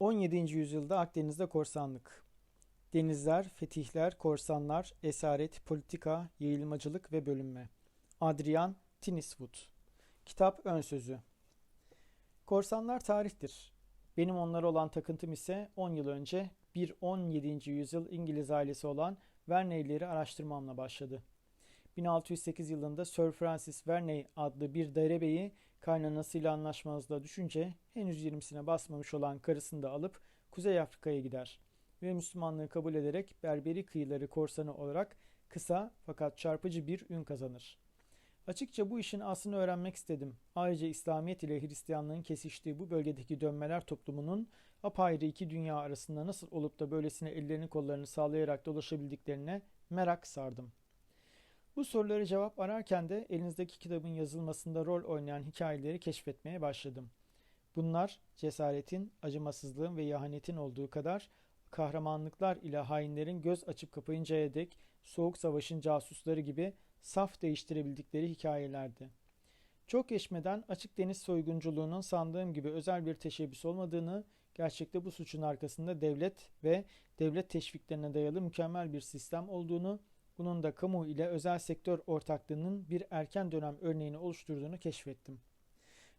17. yüzyılda Akdeniz'de korsanlık. Denizler, fetihler, korsanlar, esaret, politika, yayılmacılık ve bölünme. Adrian Tiniswood Kitap ön sözü Korsanlar tarihtir. Benim onlara olan takıntım ise 10 yıl önce bir 17. yüzyıl İngiliz ailesi olan Verney'leri araştırmamla başladı. 1608 yılında Sir Francis Verney adlı bir derebeyi kaynanasıyla anlaşmazlığa düşünce henüz 20'sine basmamış olan karısını da alıp Kuzey Afrika'ya gider ve Müslümanlığı kabul ederek Berberi kıyıları korsanı olarak kısa fakat çarpıcı bir ün kazanır. Açıkça bu işin aslını öğrenmek istedim. Ayrıca İslamiyet ile Hristiyanlığın kesiştiği bu bölgedeki dönmeler toplumunun apayrı iki dünya arasında nasıl olup da böylesine ellerini kollarını sağlayarak dolaşabildiklerine merak sardım. Bu soruları cevap ararken de elinizdeki kitabın yazılmasında rol oynayan hikayeleri keşfetmeye başladım. Bunlar cesaretin, acımasızlığın ve ihanetin olduğu kadar kahramanlıklar ile hainlerin göz açıp kapayıncaya dek soğuk savaşın casusları gibi saf değiştirebildikleri hikayelerdi. Çok geçmeden açık deniz soygunculuğunun sandığım gibi özel bir teşebbüs olmadığını, gerçekte bu suçun arkasında devlet ve devlet teşviklerine dayalı mükemmel bir sistem olduğunu bunun da kamu ile özel sektör ortaklığının bir erken dönem örneğini oluşturduğunu keşfettim.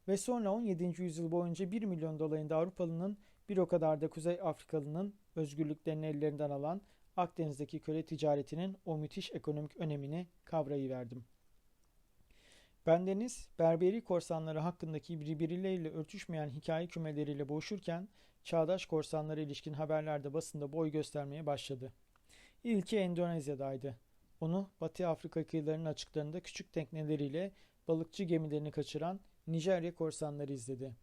Ve sonra 17. yüzyıl boyunca 1 milyon dolayında Avrupalının bir o kadar da Kuzey Afrikalının özgürlüklerini ellerinden alan Akdeniz'deki köle ticaretinin o müthiş ekonomik önemini kavrayıverdim. Bendeniz Berberi korsanları hakkındaki birbirleriyle örtüşmeyen hikaye kümeleriyle boğuşurken çağdaş korsanlara ilişkin haberlerde basında boy göstermeye başladı. İlki Endonezya'daydı. Onu Batı Afrika kıyılarının açıklarında küçük tekneleriyle balıkçı gemilerini kaçıran Nijerya korsanları izledi.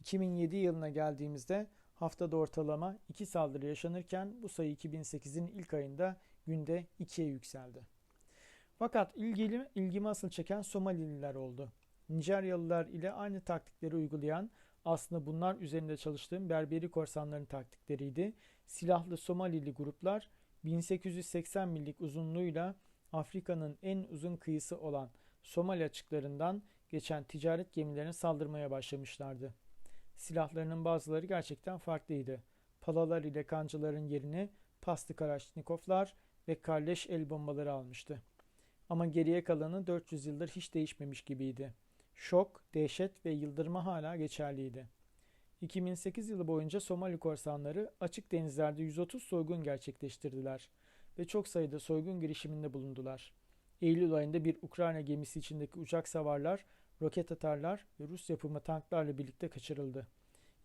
2007 yılına geldiğimizde haftada ortalama 2 saldırı yaşanırken bu sayı 2008'in ilk ayında günde 2'ye yükseldi. Fakat ilgili, ilgimi asıl çeken Somalililer oldu. Nijeryalılar ile aynı taktikleri uygulayan aslında bunlar üzerinde çalıştığım Berberi korsanların taktikleriydi. Silahlı Somalili gruplar 1880 millik uzunluğuyla Afrika'nın en uzun kıyısı olan Somali açıklarından geçen ticaret gemilerine saldırmaya başlamışlardı. Silahlarının bazıları gerçekten farklıydı. Palalar ile kancıların yerini pastı Karaşnikovlar ve kardeş el bombaları almıştı. Ama geriye kalanı 400 yıldır hiç değişmemiş gibiydi. Şok, dehşet ve yıldırma hala geçerliydi. 2008 yılı boyunca Somali korsanları açık denizlerde 130 soygun gerçekleştirdiler ve çok sayıda soygun girişiminde bulundular. Eylül ayında bir Ukrayna gemisi içindeki uçak savarlar, roket atarlar ve Rus yapımı tanklarla birlikte kaçırıldı.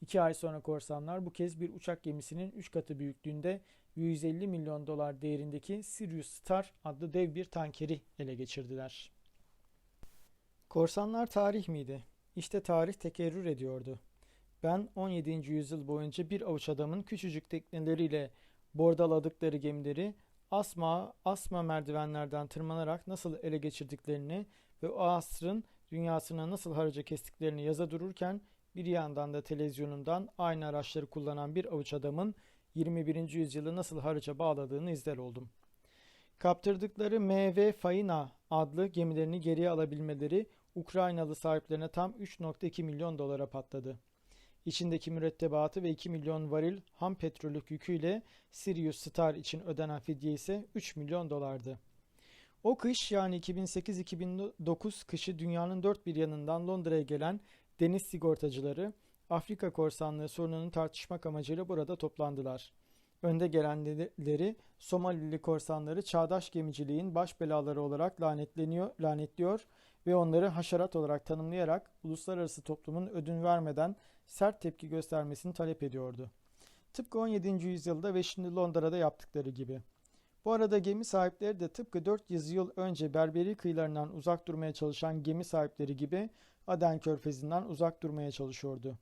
İki ay sonra korsanlar bu kez bir uçak gemisinin 3 katı büyüklüğünde 150 milyon dolar değerindeki Sirius Star adlı dev bir tankeri ele geçirdiler. Korsanlar tarih miydi? İşte tarih tekerrür ediyordu. Ben 17. yüzyıl boyunca bir avuç adamın küçücük tekneleriyle bordaladıkları gemileri asma asma merdivenlerden tırmanarak nasıl ele geçirdiklerini ve o asrın dünyasına nasıl harca kestiklerini yaza dururken bir yandan da televizyonundan aynı araçları kullanan bir avuç adamın 21. yüzyılı nasıl harca bağladığını izler oldum. Kaptırdıkları MV Faina adlı gemilerini geriye alabilmeleri Ukraynalı sahiplerine tam 3.2 milyon dolara patladı. İçindeki mürettebatı ve 2 milyon varil ham petrolük yüküyle Sirius Star için ödenen fidye ise 3 milyon dolardı. O kış yani 2008-2009 kışı dünyanın dört bir yanından Londra'ya gelen deniz sigortacıları Afrika korsanlığı sorununu tartışmak amacıyla burada toplandılar. Önde gelenleri Somalili korsanları çağdaş gemiciliğin baş belaları olarak lanetleniyor, lanetliyor ve onları haşerat olarak tanımlayarak uluslararası toplumun ödün vermeden sert tepki göstermesini talep ediyordu. Tıpkı 17. yüzyılda ve şimdi Londra'da yaptıkları gibi. Bu arada gemi sahipleri de tıpkı 400 yıl önce Berberi kıyılarından uzak durmaya çalışan gemi sahipleri gibi Aden Körfezi'nden uzak durmaya çalışıyordu.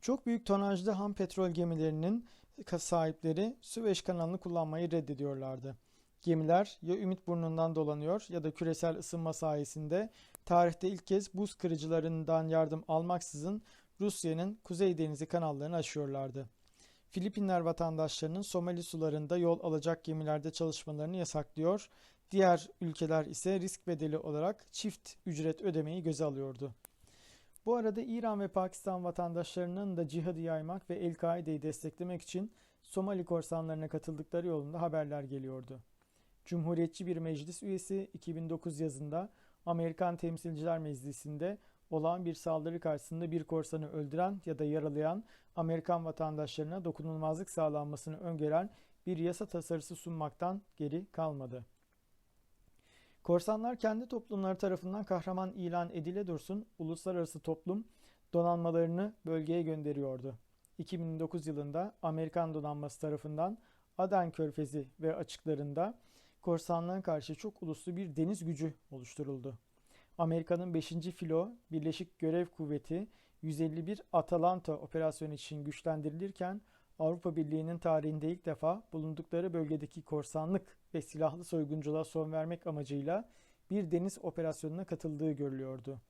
Çok büyük tonajlı ham petrol gemilerinin sahipleri Süveyş kanalını kullanmayı reddediyorlardı. Gemiler ya Ümit Burnu'ndan dolanıyor ya da küresel ısınma sayesinde tarihte ilk kez buz kırıcılarından yardım almaksızın Rusya'nın Kuzey Denizi kanallarını aşıyorlardı. Filipinler vatandaşlarının Somali sularında yol alacak gemilerde çalışmalarını yasaklıyor, diğer ülkeler ise risk bedeli olarak çift ücret ödemeyi göze alıyordu. Bu arada İran ve Pakistan vatandaşlarının da cihadı yaymak ve El-Kaide'yi desteklemek için Somali korsanlarına katıldıkları yolunda haberler geliyordu. Cumhuriyetçi bir meclis üyesi 2009 yazında Amerikan Temsilciler Meclisi'nde olağan bir saldırı karşısında bir korsanı öldüren ya da yaralayan Amerikan vatandaşlarına dokunulmazlık sağlanmasını öngören bir yasa tasarısı sunmaktan geri kalmadı. Korsanlar kendi toplumları tarafından kahraman ilan edile dursun uluslararası toplum donanmalarını bölgeye gönderiyordu. 2009 yılında Amerikan donanması tarafından Aden Körfezi ve açıklarında korsanlığa karşı çok uluslu bir deniz gücü oluşturuldu. Amerika'nın 5. Filo Birleşik Görev Kuvveti 151 Atalanta operasyonu için güçlendirilirken Avrupa Birliği'nin tarihinde ilk defa bulundukları bölgedeki korsanlık ve silahlı soygunculuğa son vermek amacıyla bir deniz operasyonuna katıldığı görülüyordu.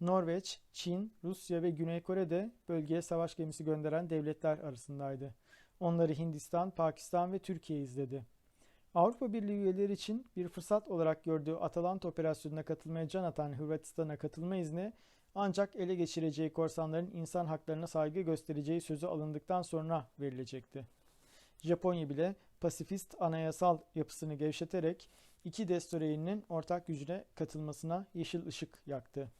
Norveç, Çin, Rusya ve Güney Kore de bölgeye savaş gemisi gönderen devletler arasındaydı. Onları Hindistan, Pakistan ve Türkiye izledi. Avrupa Birliği üyeleri için bir fırsat olarak gördüğü Atalanta operasyonuna katılmaya can atan Hırvatistan'a katılma izni ancak ele geçireceği korsanların insan haklarına saygı göstereceği sözü alındıktan sonra verilecekti. Japonya bile pasifist anayasal yapısını gevşeterek iki destroyerinin ortak gücüne katılmasına yeşil ışık yaktı.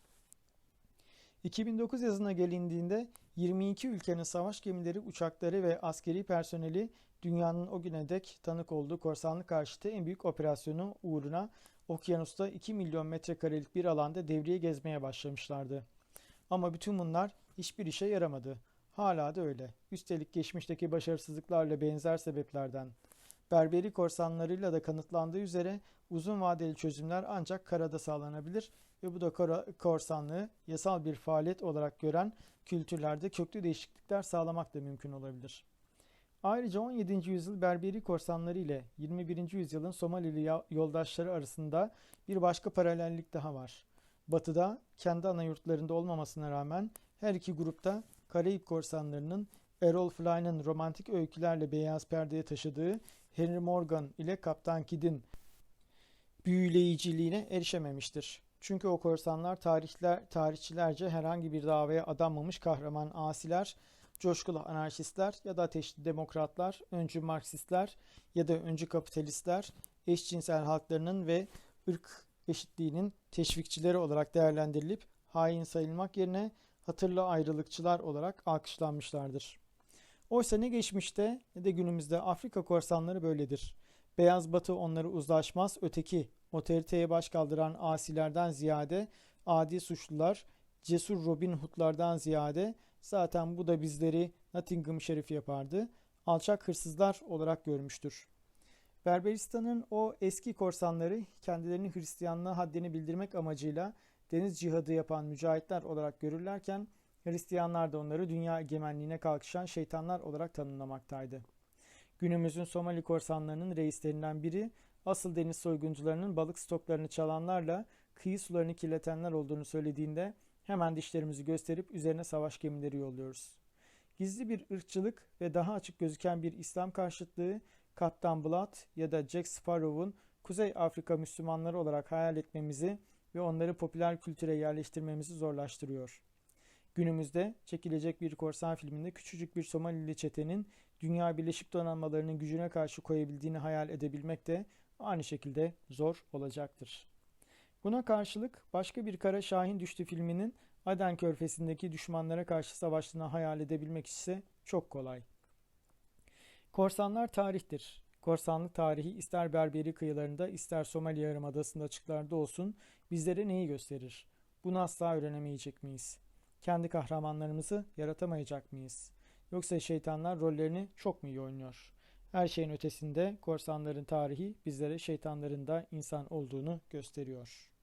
2009 yazına gelindiğinde 22 ülkenin savaş gemileri, uçakları ve askeri personeli dünyanın o güne dek tanık olduğu korsanlık karşıtı en büyük operasyonu uğruna okyanusta 2 milyon metrekarelik bir alanda devriye gezmeye başlamışlardı. Ama bütün bunlar hiçbir işe yaramadı. Hala da öyle. Üstelik geçmişteki başarısızlıklarla benzer sebeplerden. Berberi korsanlarıyla da kanıtlandığı üzere uzun vadeli çözümler ancak karada sağlanabilir ve bu da korsanlığı yasal bir faaliyet olarak gören kültürlerde köklü değişiklikler sağlamak da mümkün olabilir. Ayrıca 17. yüzyıl Berberi korsanları ile 21. yüzyılın Somalili yoldaşları arasında bir başka paralellik daha var. Batıda kendi ana yurtlarında olmamasına rağmen her iki grupta Karayip korsanlarının Errol Flynn'ın romantik öykülerle beyaz perdeye taşıdığı Henry Morgan ile Kaptan Kidd'in büyüleyiciliğine erişememiştir. Çünkü o korsanlar tarihler, tarihçilerce herhangi bir davaya adanmamış kahraman asiler, coşkulu anarşistler ya da ateşli demokratlar, öncü Marksistler ya da öncü kapitalistler, eşcinsel halklarının ve ırk eşitliğinin teşvikçileri olarak değerlendirilip hain sayılmak yerine hatırlı ayrılıkçılar olarak alkışlanmışlardır. Oysa ne geçmişte ne de günümüzde Afrika korsanları böyledir. Beyaz batı onları uzlaşmaz, öteki otoriteye baş kaldıran asilerden ziyade adi suçlular, cesur Robin Hood'lardan ziyade zaten bu da bizleri Nottingham şerifi yapardı, alçak hırsızlar olarak görmüştür. Berberistan'ın o eski korsanları kendilerini Hristiyanlığa haddini bildirmek amacıyla deniz cihadı yapan mücahitler olarak görürlerken Hristiyanlar da onları dünya egemenliğine kalkışan şeytanlar olarak tanımlamaktaydı. Günümüzün Somali korsanlarının reislerinden biri asıl deniz soyguncularının balık stoklarını çalanlarla kıyı sularını kirletenler olduğunu söylediğinde hemen dişlerimizi gösterip üzerine savaş gemileri yolluyoruz. Gizli bir ırkçılık ve daha açık gözüken bir İslam karşıtlığı Kaptan Blood ya da Jack Sparrow'un Kuzey Afrika Müslümanları olarak hayal etmemizi ve onları popüler kültüre yerleştirmemizi zorlaştırıyor. Günümüzde çekilecek bir korsan filminde küçücük bir Somalili çetenin Dünya Birleşik Donanmalarının gücüne karşı koyabildiğini hayal edebilmek de aynı şekilde zor olacaktır. Buna karşılık başka bir Kara Şahin Düştü filminin Aden Körfezi'ndeki düşmanlara karşı savaştığını hayal edebilmek ise çok kolay. Korsanlar tarihtir. Korsanlık tarihi ister Berberi kıyılarında ister Somali Yarımadası'nda açıklarda olsun bizlere neyi gösterir? Bunu asla öğrenemeyecek miyiz? Kendi kahramanlarımızı yaratamayacak mıyız? Yoksa şeytanlar rollerini çok mu iyi oynuyor? Her şeyin ötesinde korsanların tarihi bizlere şeytanların da insan olduğunu gösteriyor.